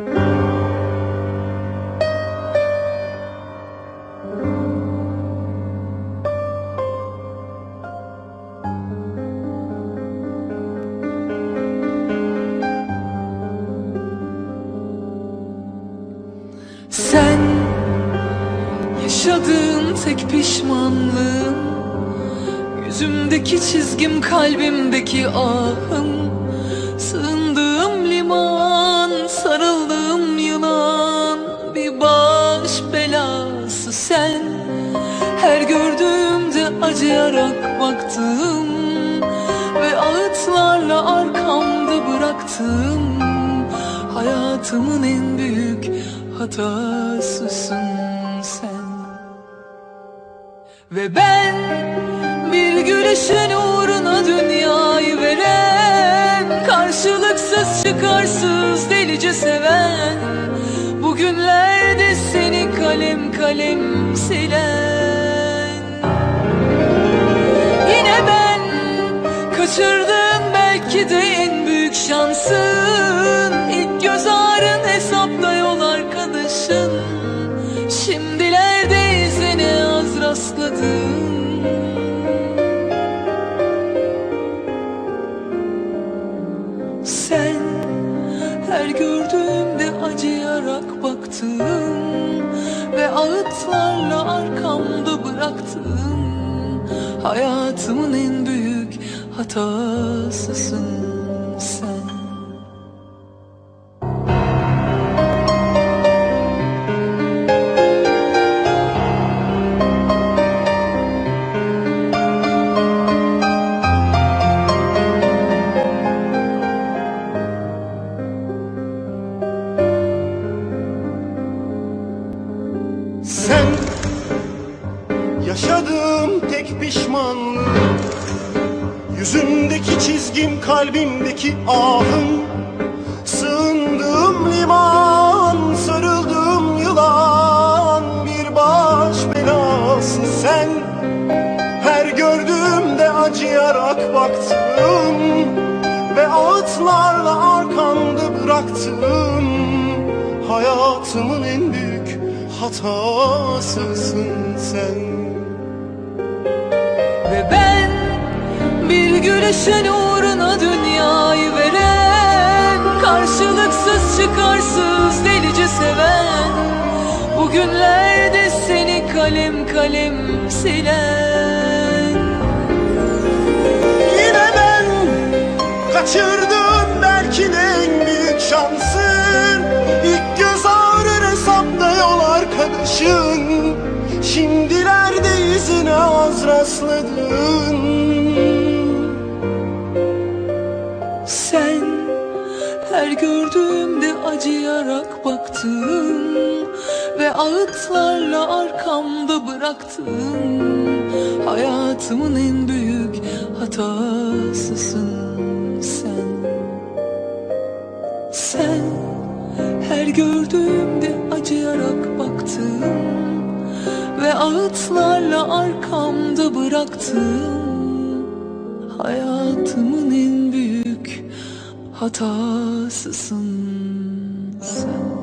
Sen yaşadığın tek pişmanlığın Yüzümdeki çizgim kalbimdeki ahım sen. Her gördüğümde acıyarak baktım Ve ağıtlarla arkamda bıraktım. Hayatımın en büyük hatasısın sen. Ve ben bir gülüşün uğruna dünyayı veren Karşılıksız çıkarsız delice seven Bugünlerde seni kalem kalem silen. Yine ben kaçırdığın belki de en büyük şansın. İlk göz ağrın hesapta yol arkadaşın. Şimdilerde izine az rastladım Sen her gördüğümde acıyarak baktım Ve ağıtlarla arkamda bıraktım Hayatımın en büyük hatasısın yaşadığım tek pişmanlığım. Yüzümdeki çizgim kalbimdeki ahım. Sığındığım liman sarıldığım yılan. Bir baş belası sen. Her gördüğümde acıyarak baktım Ve ağıtlarla arkamda bıraktım Hayatımın en büyük hatasısın sen. Ve ben bir gülüşün uğruna dünyayı veren Karşılıksız çıkarsız delice seven Bugünlerde seni kalem kalem silen. Yine ben kaçırdım belki en büyük şansın arkadaşın Şimdilerde izine az rastladın. Sen her gördüğümde acıyarak baktım Ve ağıtlarla arkamda bıraktım Hayatımın en büyük hatasısın sen. Sen her gördüğümde acıyarak baktım Ve ağıtlarla arkamda bıraktım. Hayatımın en büyük hatasısın sen